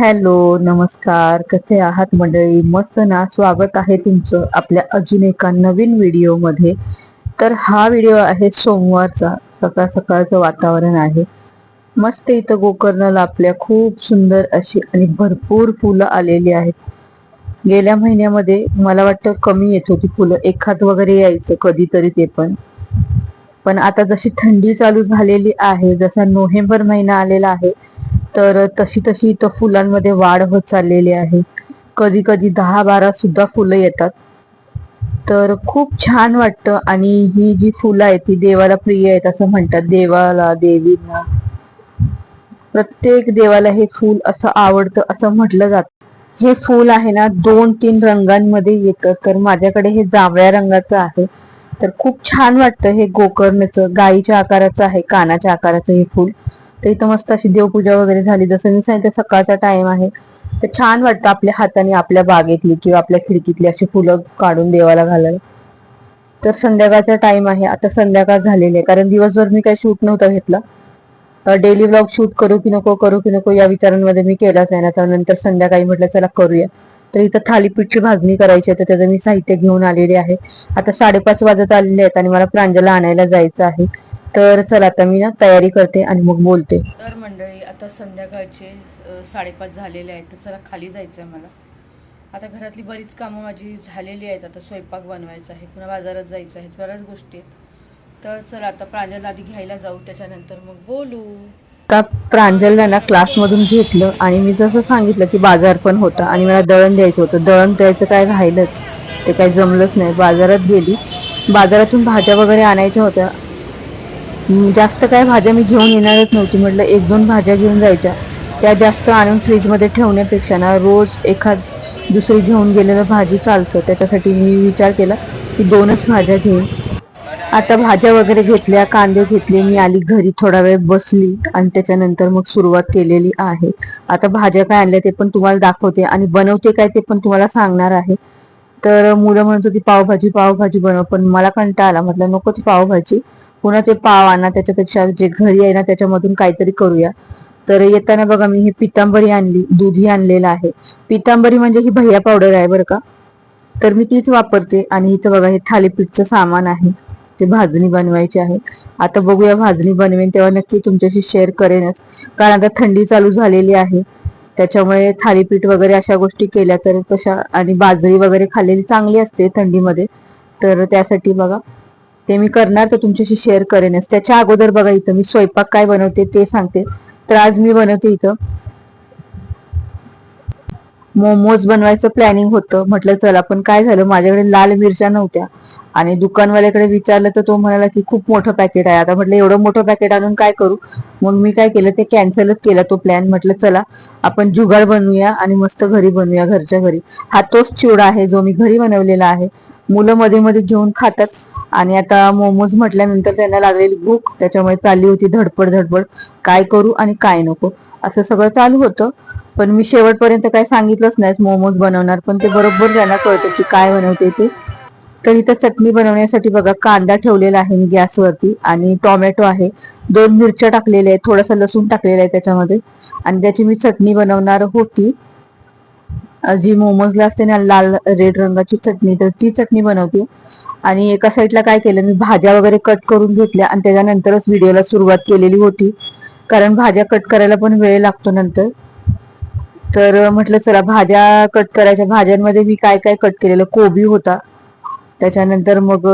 Hello नमस्कार. कसे आहात मंडळी? मस्त ना? स्वागत आहे तुमचं आपल्या अजून एका नवीन व्हिडिओमध्ये. तर हा व्हिडिओ आहे सोमवारचा. सकाळ सकाळचं वातावरण आहे. मस्त इथं गोकर्णाला आपल्या खूप सुंदर अशी आणि भरपूर फुलं आलेली आहेत. गेल्या महिन्यामध्ये मला वाटतं कमी येत होती फुलं. एखाद वगैरे यायचं कधीतरी ते पण. पण आता जशी थंडी चालू झालेली आहे जसा नोव्हेंबर महिना आलेला आहे तर तशी तशी इथं फुलांमध्ये वाढ होत चाललेली आहे. कधी कधी दहा बारा सुद्धा फुलं येतात. तर खूप छान वाटतं आणि ही जी फुलं आहेत ती देवाला प्रिय आहेत असं म्हणतात. देवाला देवींना. प्रत्येक देवाला हे फूल असं आवडतं असं म्हटलं जात. हे फूल आहे ना दोन तीन रंगांमध्ये येतं. तर माझ्याकडे हे जांभळ्या रंगाचं आहे. तर खूप छान वाटतं हे गोकर्णाचं गाईच्या आकाराचं आहे कानाच्या आकाराचं हे फूल. तर इथं मस्त अशी देवपूजा वगैरे झाली. जसं मी सांगितलं सकाळचा टाइम आहे. तर छान वाटतं आपल्या हाताने आपल्या बागेतली किंवा आपल्या खिडकीतली अशी फुलं काढून देवाला घालायला. तर संध्याकाळचा टाइम आहे. आता संध्याकाळ झालेली आहे. कारण दिवसभर मी काही शूट नव्हता घेतला. डेली ब्लॉग शूट करू की नको करू की नको या विचारांमध्ये मी केलाच नाही. ना नंतर संध्याकाळी म्हटलं चला करूया. तर इथं थालीपीठची भाजणी करायची आहे. तर त्याचं मी साहित्य घेऊन आलेले आहे. आता साडेपाच वाजत आलेले आहेत आणि मला प्रांजला आणायला जायचं आहे. तर चला आता मी ना तयारी करते आणि मग बोलते. तर मंडळी आता संध्याकाळचे साडेपाच झालेले आहेत. तर चला खाली जायचं आहे मला. आता घरातली बरीच कामं माझी झालेली आहेत. आता स्वयंपाक बनवायचा आहे. पुन्हा बाजारात जायचं आहे. बऱ्याच गोष्टी आहेत. तर चला आता प्रांजल आधी घ्यायला जाऊ. त्याच्यानंतर मग बोलू. आता प्रांजलला ना क्लासमधून घेतलं आणि मी जसं सांगितलं की बाजार पण होता आणि मला दळण द्यायचं होतं. दळण द्यायचं काय राहिलंच. ते काही जमलंच नाही. बाजारात गेली. बाजारातून भाज्या वगैरे आणायच्या होत्या. जास्त काय भाज्या मी घेऊन येणारच नव्हती. म्हटलं एक दोन भाज्या घेऊन जायच्या. त्या जास्त आणून फ्रीजमध्ये ठेवण्यापेक्षा ना रोज एखाद दुसरी घेऊन गेलेलं भाजी चालतं. त्याच्यासाठी मी विचार केला की दोनच भाज्या घेईन. आता भाज्या वगैरे घेतल्या कांदे घेतले मी आली घरी थोडा वेळ बसली आणि त्याच्यानंतर मग सुरुवात केलेली आहे. आता भाज्या काय आणल्या ते पण तुम्हाला दाखवते आणि बनवते काय ते पण तुम्हाला सांगणार आहे. तर मुलं म्हणत होती पावभाजी पावभाजी बनव. पण मला कंटाळा आला. म्हटलं नको ती पावभाजी. पुन्हा ते पाव आणा त्याच्यापेक्षा जे घरी आहे ना त्याच्यामधून काहीतरी करूया. तर येताना बघा मी ही पितांबरी आणली दूधही आणलेलं आहे. पितांबरी म्हणजे ही भैया पावडर आहे बरं का? तर मी तीच वापरते आणि इथं बघा हे थालीपीठचं सामान आहे. ते भाजणी बनवायची आहे. आता बघूया भाजणी बनवेन तेव्हा नक्की तुमच्याशी शेअर करेनच. कारण आता थंडी चालू झालेली आहे. त्याच्यामुळे थालीपीठ वगैरे अशा गोष्टी केल्या तर कशा आणि बाजरी वगैरे खाल्लेली चांगली असते थंडीमध्ये. तर त्यासाठी बघा ते मी करणार तर तुमच्याशी शेअर करेनच त्याच्या अगोदर बघा इथं मी स्वयंपाक काय बनवते ते सांगते. तर आज मी बनवते इथं मोमोज बनवायचं प्लॅनिंग होतं. म्हटलं चला पण काय झालं? माझ्याकडे लाल मिरच्या नव्हत्या. आणि दुकानवाल्याकडे विचारलं तर तो म्हणाला की खूप मोठं पॅकेट आहे. आता म्हटलं एवढं मोठं पॅकेट आणून काय करू? मग मी काय केलं ते कॅन्सलच केला तो प्लॅन म्हटलं चला आपण जुगाड बनवूया आणि मस्त घरी बनवूया घरच्या घरी. हा तोच चिवडा आहे जो मी घरी बनवलेला आहे. मुलं मध्ये मध्ये घेऊन खातात. आणि आता मोमोज म्हटल्यानंतर त्यांना लागलेली भूक त्याच्यामुळे चालली होती धडपड धडपड. काय करू आणि काय नको? असं सगळं चालू होतं. पण मी शेवटपर्यंत काय सांगितलंच नाही मोमोज बनवणार पण ते बरोबर त्यांना कळतं की काय बनवते ते. तर इथं चटणी बनवण्यासाठी बघा कांदा ठेवलेला आहे मी गॅसवरती आणि टोमॅटो आहे. दोन मिरच्या टाकलेल्या आहेत थोडासा लसूण टाकलेला आहे त्याच्यामध्ये. आणि त्याची मी चटणी बनवणार होती. जी मोमोजला असते ना लाल रेड रंगाची चटणी तर ती चटणी बनवते. आणि एका साईडला काय केलं मी भाज्या वगैरे कट करून घेतल्या आणि त्याच्यानंतरच व्हिडिओला सुरुवात केलेली होती. कारण भाज्या कट करायला पण वेळ लागतो नंतर. तर म्हटलं चला भाज्या कट करायच्या. भाज्यांमध्ये मी काय काय कट केलेलं? कोबी होता. त्याच्यानंतर मग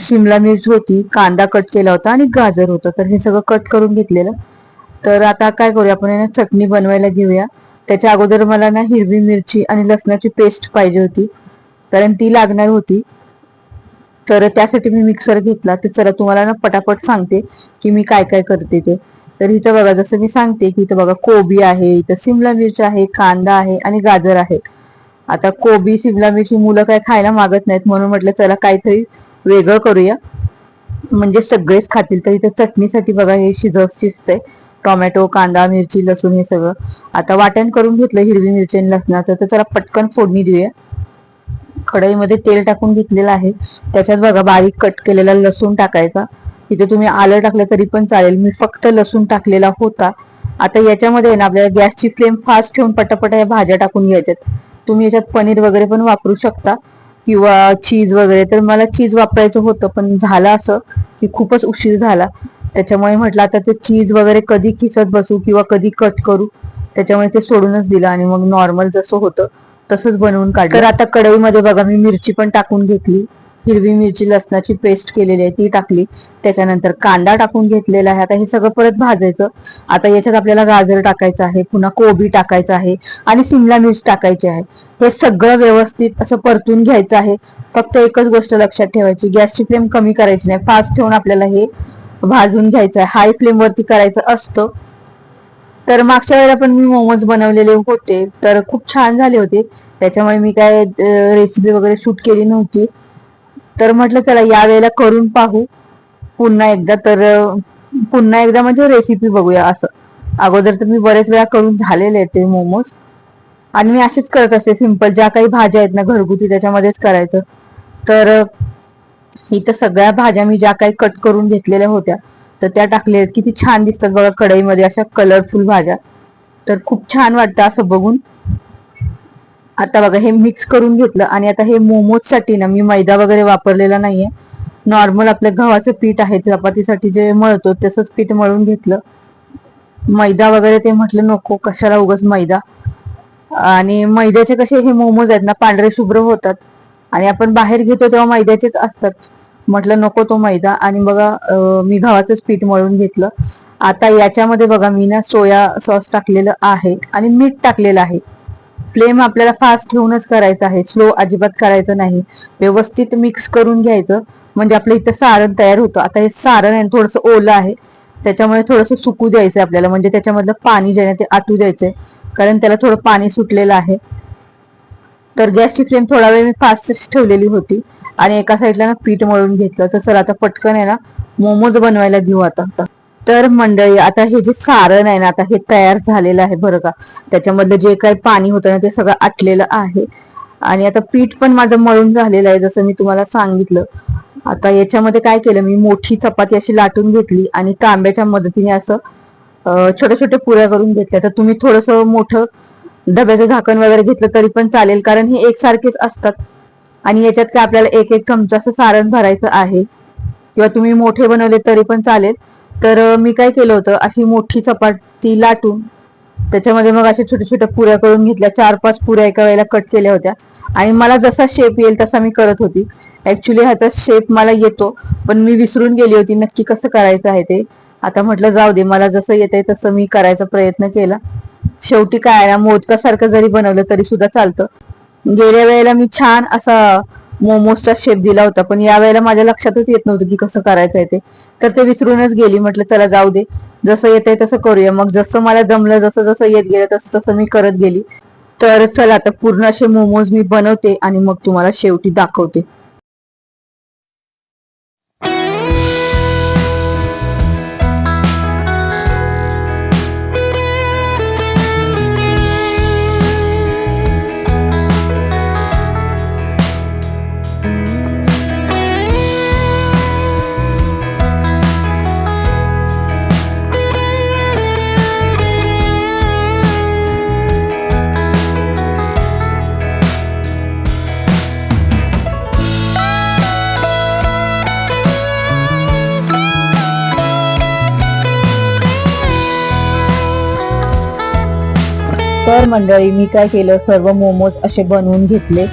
शिमला मिर्च होती कांदा कट केला होता आणि गाजर होतं. तर हे सगळं कट करून घेतलेलं. तर आता काय करूया आपण ना चटणी बनवायला घेऊया. त्याच्या अगोदर मला ना हिरवी मिरची आणि लसणाची पेस्ट पाहिजे होती. कारण ती लागणार होती. तर त्यासाठी मी मिक्सर घेतला. तर चला तुम्हाला ना पटापट सांगते की मी काय काय करते ते. तर इथं बघा जसं मी सांगते की इथं बघा कोबी आहे इथं सिमला मिरची आहे कांदा आहे आणि गाजर आहे. आता कोबी सिमला मिरची मुलं काय खायला मागत नाहीत म्हणून म्हटलं चला काहीतरी वेगळं करूया. म्हणजे सगळेच खातील. तर इथं चटणीसाठी बघा हे शिजव शिजतंय. टोमॅटो कांदा मिरची लसूण हे सगळं. आता वाटण करून घेतलं हिरवी मिरची आणि लसणाचं. तर चला पटकन फोडणी देऊया. कढईमध्ये तेल टाकून घेतलेलं आहे. त्याच्यात बघा बारीक कट केलेला लसूण टाकायचा. इथे तुम्ही आलं टाकलं तरी पण चालेल. मी फक्त लसूण टाकलेला होता. आता याच्यामध्ये ना आपल्याला गॅसची फ्लेम फास्ट ठेवून पटापट या भाज्या टाकून घ्यायच्यात. तुम्ही याच्यात पनीर वगैरे पण वापरू शकता. किंवा चीज वगैरे. तर मला चीज वापरायचं होतं पण झालं असं की खूपच उशीर झाला. त्याच्यामुळे म्हटलं आता ते चीज वगैरे कधी खिसत बसू किंवा कधी कट करू त्याच्यामुळे ते सोडूनच दिलं आणि मग नॉर्मल जसं होतं तसंच बनवून काढलं. तर आता कढईमध्ये बघा मी मिरची पण टाकून घेतली. हिरवी मिरची लसणाची पेस्ट केलेली आहे ती टाकली. त्याच्यानंतर कांदा टाकून घेतलेला आहे. आता हे सगळं परत भाजायचं. आता याच्यात आपल्याला गाजर टाकायचं आहे पुन्हा कोबी टाकायचं आहे आणि सिमला मिर्च टाकायची आहे. हे सगळं व्यवस्थित असं परतून घ्यायचं आहे. फक्त एकच गोष्ट लक्षात ठेवायची गॅसची फ्लेम कमी करायची नाही. फास्ट ठेवून आपल्याला हे भाजून घ्यायचं आहे. हाय फ्लेमवरती करायचं असतं. तर मागच्या वेळेला पण मी मोमोज बनवलेले होते. तर खूप छान झाले होते. त्याच्यामुळे मी काय रेसिपी वगैरे शूट केली नव्हती. तर म्हटलं चला या वेळेला करून पाहू. पुन्हा एकदा तर पुन्हा एकदा म्हणजे रेसिपी बघूया असं. अगोदर तर मी बरेच वेळा करून झालेले आहेत ते मोमोज. आणि मी असेच करत असते सिंपल ज्या काही भाज्या आहेत ना घरगुती त्याच्यामध्येच करायचं. तर इथं सगळ्या भाज्या मी ज्या काही कट करून घेतलेल्या होत्या तर त्या टाकल्या आहेत. किती छान दिसतात बघा कढईमध्ये अशा कलरफुल भाज्या. तर खूप छान वाटतं असं बघून. आता बघा हे मिक्स करून घेतलं आणि आता हे मोमोजसाठी ना मी मैदा वगैरे वापरलेला नाहीये. नॉर्मल आपलं गव्हाचं पीठ आहे चपातीसाठी जे मळतो तसंच पीठ मळून घेतलं. मैदा वगैरे ते म्हटलं नको कशाला उगाच मैदा. आणि मैद्याचे कसे हे मोमोज आहेत ना पांढरे शुभ्र होतात. आणि आपण बाहेर घेतो तेव्हा मैद्याचेच असतात. म्हटलं नको तो मैदा. आणि बघा मी गव्हाचंच पीठ मळून घेतलं. आता याच्यामध्ये बघा मी ना सोया सॉस टाकलेलं आहे आणि मीठ टाकलेलं आहे. फ्लेम आपल्याला फास्ट ठेवूनच करायचं आहे. स्लो अजिबात करायचं नाही. व्यवस्थित मिक्स करून घ्यायचं. म्हणजे आपलं इथं सारण तयार होतं. आता हे सारण आहे थोडंसं ओलं आहे. त्याच्यामुळे थोडंसं सुकू द्यायचं आपल्याला. म्हणजे त्याच्यामधलं पाणी जे आहे ते आटू द्यायचंय. कारण त्याला थोडं पाणी सुटलेलं आहे. तर गॅसची फ्लेम थोडा वेळ मी फास्ट ठेवलेली होती. आणि एका साईडला ना पीठ मळून घेतलं. तर चला आता पटकन आहे ना मोमोज बनवायला घेऊ आता. तर मंडळी आता हे जे सारण आहे ना आता हे तयार झालेलं आहे बरं का. त्याच्यामधलं जे काही पाणी होतं ना ते सगळं आटलेलं आहे. आणि आता पीठ पण माझं मळून झालेलं आहे जसं मी तुम्हाला सांगितलं. आता याच्यामध्ये काय केलं मी मोठी चपाती अशी लाटून घेतली आणि तांब्याच्या मदतीने असं छोटे छोट्या छोट्या पुऱ्या करून घेतल्या. तर तुम्ही थोडस मोठं डब्याचं झाकण वगैरे घेतलं तरी पण चालेल कारण हे एकसारखेच असतात. आणि याच्यात काय आपल्याला एक एक चमचा असं सारण भरायचं आहे. किंवा तुम्ही मोठे बनवले तरी पण चालेल. तर मी काय केलं होतं अशी मोठी चपाती लाटून त्याच्यामध्ये मग अशा छोट्या छोट्या पुऱ्या करून घेतल्या. चार पाच पुऱ्या एका वेळेला कट केल्या होत्या. आणि मला जसा शेप येईल तसा मी करत होती. ऍक्च्युली ह्याचा शेप मला येतो पण मी विसरून गेली होती नक्की कसं करायचं आहे ते. आता म्हटलं जाऊ दे मला जसं येतंय तसं मी करायचा प्रयत्न केला. शेवटी काय आहे ना मोदकासारखं जरी बनवलं तरी सुद्धा चालतं. म्हणजे गेल्या वेळेला मी छान असा मोमोजचा शेप दिला होता पण या वेळेला माझ्या लक्षातच येत नव्हतं की कसं करायचं आहे ते. तर ते विसरूनच गेली म्हटलं चला जाऊ दे. जसं येतंय तसं करूया. मग जसं मला जमलं जसं जसं येत गेलं तसं तसं मी करत गेली. तर चला आता पूर्ण असे मोमोज मी बनवते आणि मग तुम्हाला शेवटी दाखवते. तर मंडळी मी काय केलं? सर्व मोमोज असे बनवून घेतले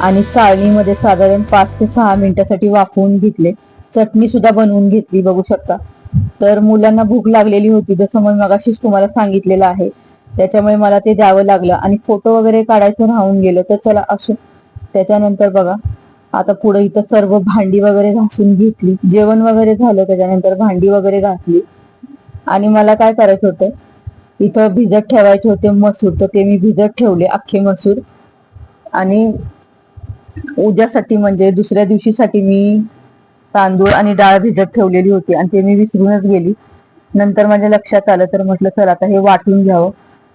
आणि चाळणीमध्ये साधारण पाच ते सहा मिनिटासाठी वाफवून घेतले. चटणी सुद्धा बनवून घेतली बघू शकता. तर मुलांना भूक लागलेली होती जसं मी मगाशीच तुम्हाला सांगितलेलं आहे. त्याच्यामुळे मला ते द्यावं लागलं आणि फोटो वगैरे काढायचं राहून गेलं. तर चला असो त्याच्यानंतर बघा. आता पुढे इथं सर्व भांडी वगैरे घासून घेतली. जेवण वगैरे झालं त्याच्यानंतर भांडी वगैरे घासली. आणि मला काय करायचं होतं? इथं भिजत ठेवायचे होते मसूर तर ते मी भिजत ठेवले अख्खे मसूर. आणि उद्यासाठी म्हणजे दुसऱ्या दिवशीसाठी मी तांदूळ आणि डाळ भिजत ठेवलेली होती आणि ते मी विसरूनच गेली. नंतर माझ्या लक्षात आलं तर म्हटलं चल आता हे वाटून घ्यावं.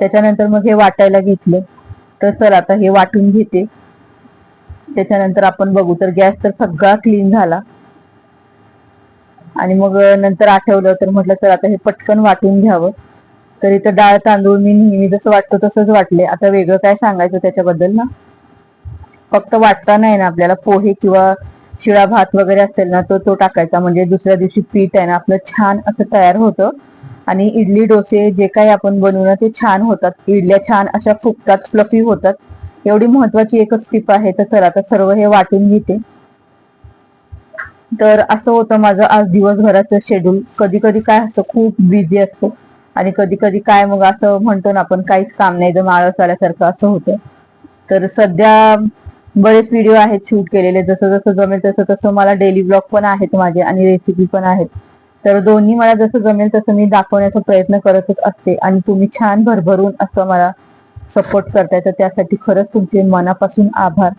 त्याच्यानंतर मग हे वाटायला घेतलं. तर चल आता हे वाटून घेते. त्याच्यानंतर आपण बघू तर गॅस तर सगळा क्लीन झाला. आणि मग नंतर आठवलं तर म्हटलं चल आता हे पटकन वाटून घ्यावं. तर इथं डाळ तांदूळ मी नेहमी जसं वाटतो तसंच वाटले. आता वेगळं काय सांगायचं त्याच्याबद्दल ना? फक्त वाटता नाही ना आपल्याला पोहे किंवा शिळा भात वगैरे असेल ना तो तो टाकायचा. म्हणजे दुसऱ्या दिवशी पीठ आहे ना आपलं छान असं तयार होतं. आणि इडली डोसे जे काही आपण बनवू ना ते छान होतात. इडल्या छान अशा फुकतात फ्लफी होतात. एवढी महत्वाची एकच टिप आहे. तर चला आता सर्व हे वाटून घेते. तर असं होतं माझं आज दिवसभराचं शेड्यूल कधी कधी काय असतं खूप बिझी असतं. आणि कधी कधी काय मग असं म्हणतो ना आपण काहीच काम नाही जर आळस आल्यासारखं असं होतं. तर सध्या बरेच व्हिडिओ आहेत शूट केलेले जसं जसं जमेल तसं तसं मला डेली ब्लॉग पण आहेत माझे आणि रेसिपी पण आहेत. तर दोन्ही मला जसं जमेल तसं मी दाखवण्याचा प्रयत्न करतच असते आणि तुम्ही छान भरभरून असं मला सपोर्ट करताय. तर त्यासाठी खरंच तुमचे मनापासून आभार.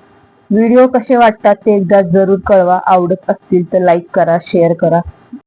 व्हिडिओ कसे वाटतात ते एकदा जरूर कळवा. आवडत असतील तर लाईक करा शेअर करा.